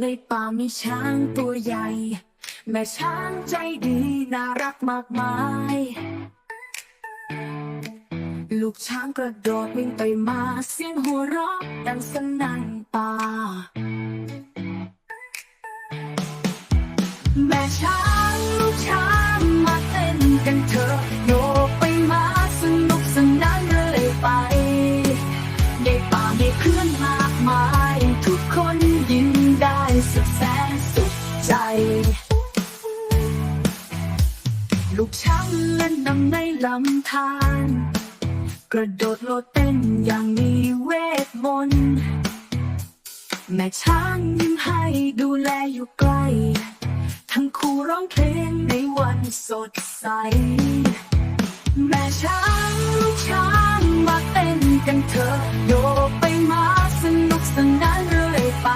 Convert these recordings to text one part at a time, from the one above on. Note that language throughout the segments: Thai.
ในป่ามีช้างตัวใหญ่ แม่ช้างใจดีน่ารักมากมาย ลูกช้างกระโดดวิ่งไปมาเสียงหัวเราะดังสนั่นป่า แม่ช้างลูกช้างมาเต้นกันเถอะ ดำในลำธารกระโดดโลดเต้นอย่างมีเวทมนต์แม่ช้างยิ้มให้ดูแลอยู่ใกล้ ทั้งคู่ร้องเพลงในวันสดใส แม่ช้างลูกช้างมาเต้นกันเถอะโยกไปมาสนุกสนานเรื่อยไป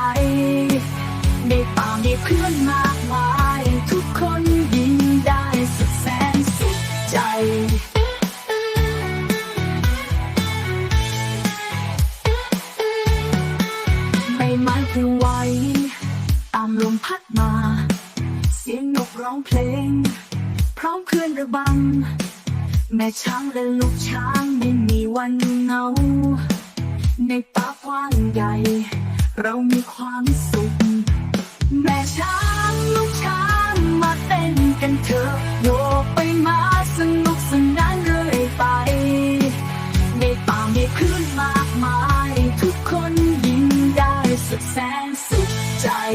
ในป่ามีเพื่อนมา บไม้ปลิวไหวตามลมพัดมา เสียงนกร้องเพลง พร้อมเคลื่อนระบำ แม่ช้างและลูกช้างไม่มีวันเหงา ในป่ากว้างใหญ่ เรามีความสุข แม่ช้างลูกช้าง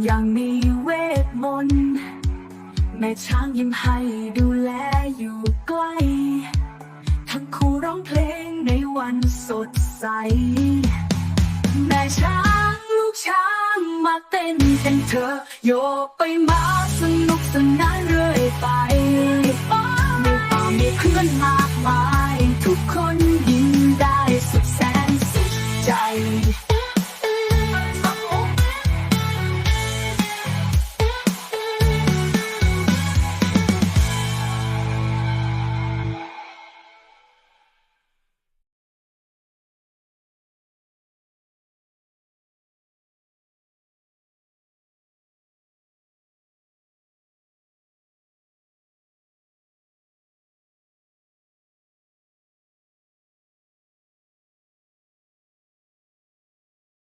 อย่างมีเวทมนต์แม่ช้างยิ้มให้ดูแลอยู่ใกล้ ทั้งคู่ร้องเพลงในวันสดใส แม่ช้างลูกช้างมาเต้นกันเถอโยกไปมาสนุกสนานเรื่อยไปในป่ามีเพื่อนมากมาย ทุกคน